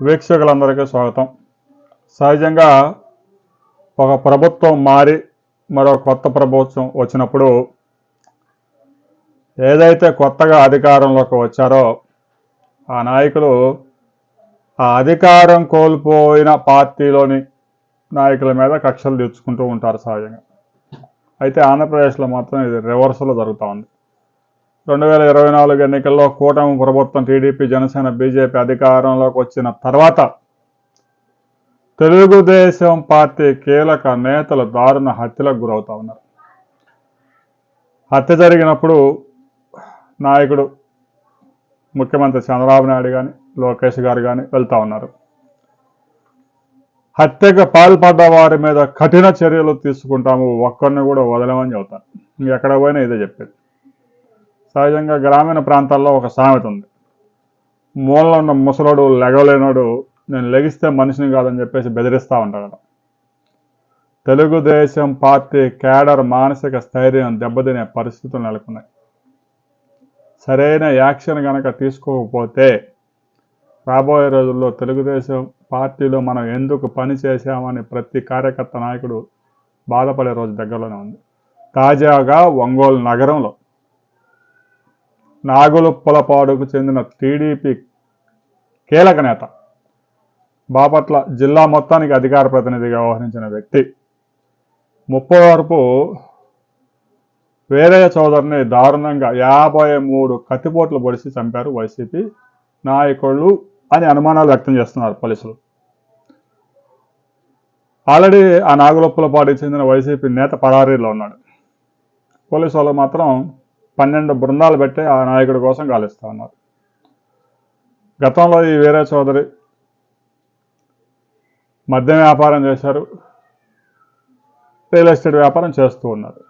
వీక్షకులందరికీ స్వాగతం. సహజంగా ఒక ప్రభుత్వం మారి మరో కొత్త ప్రభుత్వం వచ్చినప్పుడు ఏదైతే కొత్తగా అధికారంలోకి వచ్చారో ఆ నాయకులు ఆ అధికారం కోల్పోయిన పార్టీలోని నాయకుల మీద కక్షలు తెచ్చుకుంటూ ఉంటారు సహజంగా. అయితే ఆంధ్రప్రదేశ్లో మాత్రం ఇది రివర్స్లో జరుగుతూ ఉంది. రెండు వేల ఇరవై నాలుగు ఎన్నికల్లో కూటమి ప్రభుత్వం టీడీపీ జనసేన బీజేపీ అధికారంలోకి వచ్చిన తర్వాత తెలుగుదేశం పార్టీ కీలక నేతలు దారుణ హత్యలకు గురవుతా ఉన్నారు. హత్య జరిగినప్పుడు నాయకుడు ముఖ్యమంత్రి చంద్రబాబు నాయుడు కానీ లోకేష్ గారు కానీ వెళ్తా ఉన్నారు. హత్యకు పాల్పడ్డ వారి మీద కఠిన చర్యలు తీసుకుంటాము ఒక్కరిని కూడా వదలమని చెబుతారు. ఎక్కడ పోయినా ఇదే చెప్పేది. సహజంగా గ్రామీణ ప్రాంతాల్లో ఒక సామెత ఉంది. మూలలో ఉన్న ముసలోడు లెగలేనోడు నేను లెగిస్తే మనిషిని కాదని చెప్పేసి బెదిరిస్తూ ఉంటాడు తెలుగుదేశం పార్టీ కేడర్ మానసిక స్థైర్యం దెబ్బతినే పరిస్థితులు నెలకొన్నాయి. సరైన యాక్షన్ కనుక తీసుకోకపోతే రాబోయే రోజుల్లో తెలుగుదేశం పార్టీలో మనం ఎందుకు పని చేశామని ప్రతి కార్యకర్త నాయకుడు బాధపడే రోజు దగ్గరలోనే ఉంది. తాజాగా ఒంగోలు నగరంలో నాగులుప్పలపాడుకు చెందిన టీడీపీ కీలక నేత బాపట్ల జిల్లా మొత్తానికి అధికార ప్రతినిధిగా వ్యవహరించిన వ్యక్తి. ముప్పై వరకు వేరే చౌదరిని దారుణంగా యాభై మూడు కత్తిపోట్లు పొడిచి చంపారు వైసీపీ నాయకులు అని అనుమానాలు వ్యక్తం చేస్తున్నారు పోలీసులు. ఆల్రెడీ ఆ నాగులొప్పులపాటికి చెందిన వైసీపీ నేత పరారీలో ఉన్నాడు. పోలీసు వాళ్ళు మాత్రం పన్నెండు బృందాలు పెట్టి ఆ నాయకుడి కోసం గాలిస్తూ ఉన్నారు. గతంలో ఈ వీరే చౌదరి మద్యం వ్యాపారం చేశారు. రియల్ ఎస్టేట్ వ్యాపారం చేస్తూ ఉన్నారు.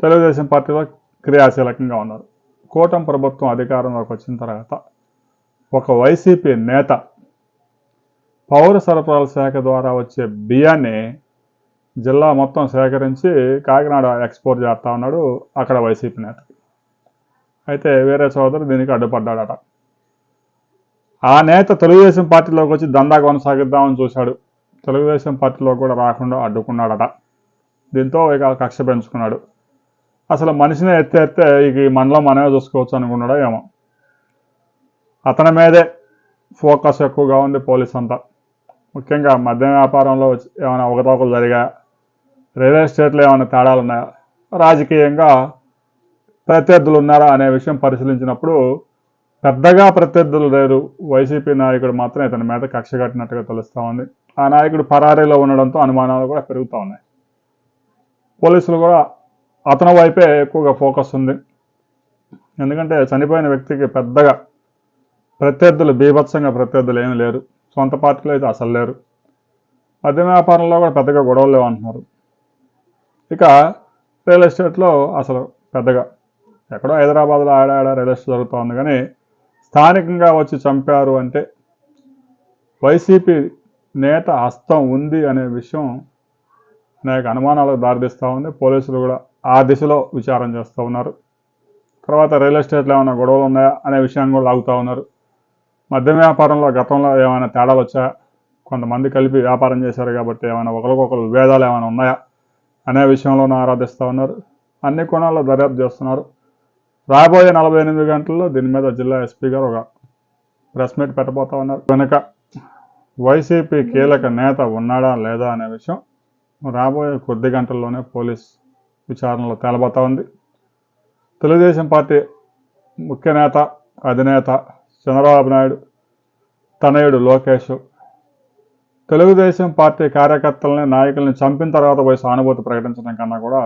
తెలుగుదేశం పార్టీలో క్రియాశీలకంగా ఉన్నారు. కూటమి ప్రభుత్వం అధికారంలోకి వచ్చిన తర్వాత ఒక వైసీపీ నేత పౌర సరఫరాల శాఖ ద్వారా వచ్చే బియ్యాన్ని జిల్లా మొత్తం సేకరించి కాకినాడ ఎక్స్పోర్ట్ చేస్తా ఉన్నాడు అక్కడ వైసీపీ నేతకి. అయితే వేరే సోదరు దీనికి అడ్డుపడ్డాడట. ఆ నేత తెలుగుదేశం పార్టీలోకి వచ్చి దందా కొనసాగిద్దామని చూశాడు. తెలుగుదేశం పార్టీలో కూడా రాకుండా అడ్డుకున్నాడట. దీంతో ఇక కక్ష పెంచుకున్నాడు. అసలు మనిషిని ఎత్తే ఎత్తే ఇక ఈ మండలం మనమే చూసుకోవచ్చు అనుకున్నాడో ఏమో. అతని మీదే ఫోకస్ ఎక్కువగా ఉంది పోలీస్ అంతా. ముఖ్యంగా మద్యం వ్యాపారంలో వచ్చి ఏమైనా అవకతవకలు జరిగా రియల్ ఎస్టేట్లో ఏమైనా తేడాలు ఉన్నాయా రాజకీయంగా ప్రత్యర్థులు ఉన్నారా అనే విషయం పరిశీలించినప్పుడు పెద్దగా ప్రత్యర్థులు లేరు. వైసీపీ నాయకుడు మాత్రం ఇతని మీద కక్ష కట్టినట్టుగా తెలుస్తూ ఉంది. ఆ నాయకుడు పరారీలో ఉండడంతో అనుమానాలు కూడా పెరుగుతూ ఉన్నాయి. పోలీసులు కూడా అతని వైపే ఎక్కువగా ఫోకస్ ఉంది. ఎందుకంటే చనిపోయిన వ్యక్తికి పెద్దగా ప్రత్యర్థులు బీభత్సంగా ప్రత్యర్థులు ఏమీ లేరు. సొంత పార్టీలో అయితే అసలు లేరు. మద్యం వ్యాపారంలో కూడా పెద్దగా గొడవలు లేవు అంటున్నారు ఇక రియల్ ఎస్టేట్లో అసలు పెద్దగా ఎక్కడో హైదరాబాద్లో ఆడాడ ఆడ జరుగుతోంది కానీ స్థానికంగా వచ్చి చంపారు అంటే వైసీపీ నేత హస్తం ఉంది అనే విషయం అనేక అనుమానాలకు దారితీస్తూ ఉంది. పోలీసులు కూడా ఆ దిశలో విచారం చేస్తూ ఉన్నారు. తర్వాత రియల్ ఎస్టేట్లో ఏమైనా గొడవలు ఉన్నాయా అనే విషయాన్ని కూడా లాగుతూ ఉన్నారు. మద్యం వ్యాపారంలో గతంలో ఏమైనా తేడాలు వచ్చా? కొంతమంది కలిపి వ్యాపారం చేశారు కాబట్టి ఏమైనా ఒకరికొకరు విభేదాలు ఏమైనా ఉన్నాయా? అనే విషయంలోనూ ఆరాధిస్తూ ఉన్నారు. అన్ని కోణాల్లో దర్యాప్తు చేస్తున్నారు. రాబోయే నలభై ఎనిమిది గంటల్లో దీని మీద జిల్లా ఎస్పీ గారు ఒక ప్రెస్ మీట్ పెట్టబోతా ఉన్నారు. వెనుక వైసీపీ కీలక నేత ఉన్నాడా లేదా అనే విషయం రాబోయే కొద్ది గంటల్లోనే పోలీస్ విచారణలో తేలబోతా ఉంది. తెలుగుదేశం పార్టీ ముఖ్య నేత అధినేత చంద్రబాబు నాయుడు తనయుడు లోకేష్ తెలుగుదేశం పార్టీ కార్యకర్తలని నాయకుల్ని చంపిన తర్వాత పోయి సానుభూతి ప్రకటించడం కన్నా కూడా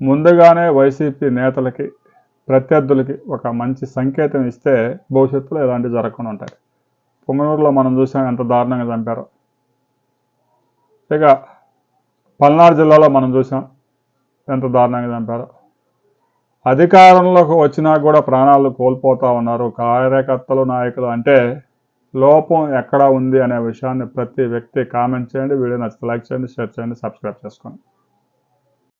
ముందుగానే వైసీపీ నేతలకి ప్రత్యర్థులకి ఒక మంచి సంకేతం ఇస్తే భవిష్యత్తులో ఇలాంటివి జరగకుండా ఉంటాయి. పొంగనూరులో మనం చూసాం ఎంత దారుణంగా చంపారో. ఇక పల్నాడు జిల్లాలో మనం చూసాం ఎంత దారుణంగా చంపారో. అధికారంలోకి వచ్చినా కూడా ప్రాణాలు కోల్పోతూ ఉన్నారు. కార్యకర్తలు నాయకులు అంటే లోపం ఎక్కడ ఉంది అనే విషయాన్ని ప్రతి వ్యక్తి కామెంట్ చేయండి వీడియో నచ్చితే లైక్ చేయండి షేర్ చేయండి సబ్స్క్రైబ్ చేసుకోండి.